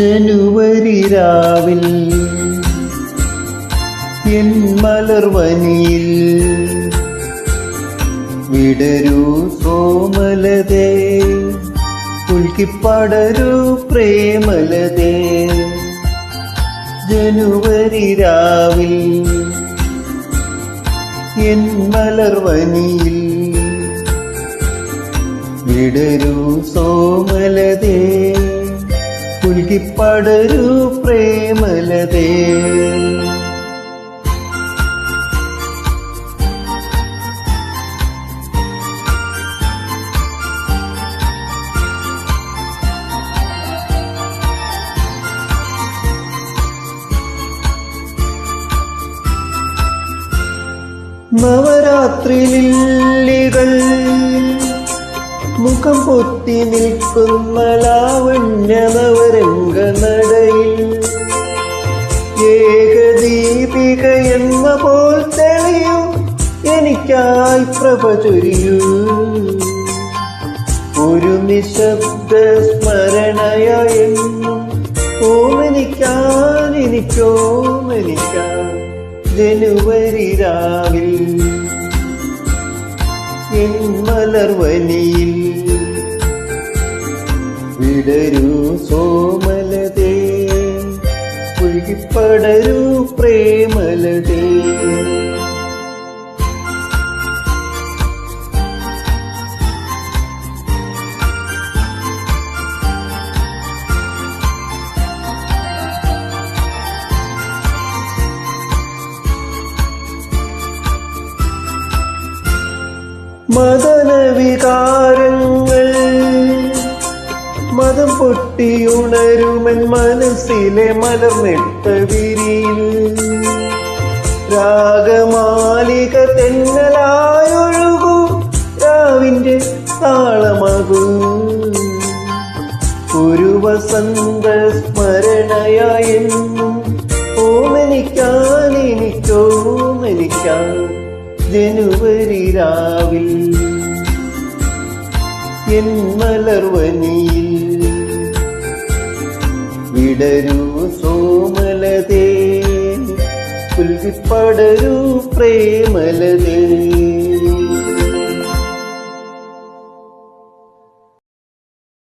ജനുവരി രാവിൽ എൻ മലർവനിയിൽ വിടരൂ സോമലതേ ഉൽക്കിപ്പടരൂ പ്രേമലതേ. ജനുവരി രാവിൽ എൻ മലർവനിയിൽ വിടരൂ സോമലതേ. പുൽകിപ്പടരൂ പ്രേമലതേ. നവരാത്രി മുഖം പൊത്തി നിൽക്കുന്ന ലാവണ്യ നവരംഗ നടയിൽ ഏകദീപിക എന്ന പോൽ തെളിയൂ എനിക്കായി പ്രഭ ഒരു നിശബ്ദ സ്മരണയെന്നും ഓമനിക്കാൻ എനിക്കോമനിക്കാൻ ജനുവരി രാവിൽ. എൻ മലർവനിയിൽ വിടരൂ സോമലതേ പുഴുകിപ്പടരൂ പ്രേമലതേ. മദനവികാരങ്ങൾ മതം പൊട്ടിയുണരുമൻ മനസ്സിലെ മലർന്നിട്ട വിരിയിൽ. രാഗമാലിക തെന്നലായൊഴുകൂ രാവിന്റെ താളമകൂ. ഒരു വസന്ത സ്മരണയായെന്നും ഓമനിക്കാൻ എനിക്കോമനിക്കാൻ ജനുവരി രാവിൽ എൻ മലർവനിയിൽ വിടരൂ സോമലതേ പുൽകിപ്പടരൂ പ്രേമലതേ.